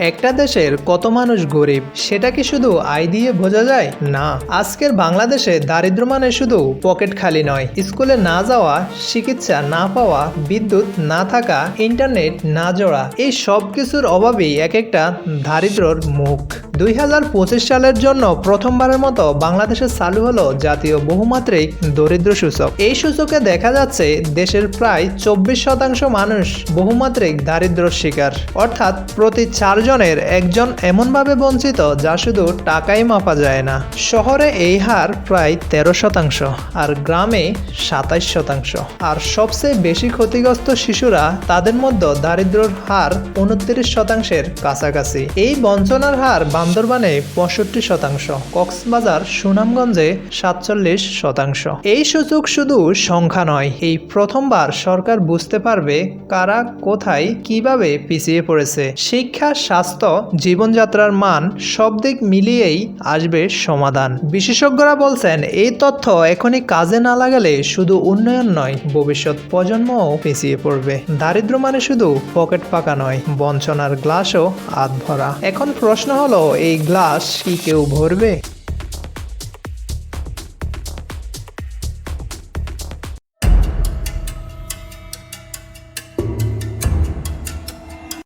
একটা দেশের কত মানুষ গরিব, সেটা কি শুধু আয় দিয়ে বোঝা যায়? না। আজকের বাংলাদেশে দারিদ্র মানে শুধু পকেট খালি নয়। স্কুলে না যাওয়া, চিকিৎসা না পাওয়া, বিদ্যুৎ না থাকা, ইন্টারনেট না জোড়া, এই সব কিছুর অভাবেই এক একটা দারিদ্রর মুখ। দুই হাজার পঁচিশ সালের জন্য প্রথমবারের মতো বাংলাদেশে চালু হলো জাতীয় বহুমাত্রিক দরিদ্র সূচক। এই সূচকে দেখা যাচ্ছে দেশের প্রায় চব্বিশ শতাংশ মানুষ বহুমাত্রিক দারিদ্র্যর শিকার। অর্থাৎ প্রতি চারজনের একজন এমনভাবে বঞ্চিত যা শুধু টাকাই মাপা যায় না। শহরে এই হার প্রায় তেরো শতাংশ আর গ্রামে সাতাইশ শতাংশ। আর সবচেয়ে বেশি ক্ষতিগ্রস্ত শিশুরা তাদের মধ্যে দারিদ্র্যর হার উনত্রিশ শতাংশের কাছাকাছি। এই বঞ্চনার হার বান্দরবানে পঁয়ষট্টি শতাংশ, কক্সবাজার সুনামগঞ্জে সাতচল্লিশ শতাংশ। এই সূচক শুধু সংখ্যা নয়, এই প্রথমবার সরকার বুঝতে পারবে কারা কোথায় কীভাবে পিছিয়ে পড়েছে। শিক্ষা, স্বাস্থ্য, জীবনযাত্রার মান সব দিক মিলিয়েই আসবে সমাধান। বিশেষজ্ঞরা বলছেন, এই তথ্য এখনই কাজে না লাগালে শুধু উন্নয়ন নয়, ভবিষ্যৎ প্রজন্মও পিছিয়ে পড়বে। দারিদ্র মানে শুধু পকেট পাকা নয়, বঞ্চনার গ্লাসও আধ ভরা। এখন প্রশ্ন হলো এই গ্লাস কি কেউ ভরবে?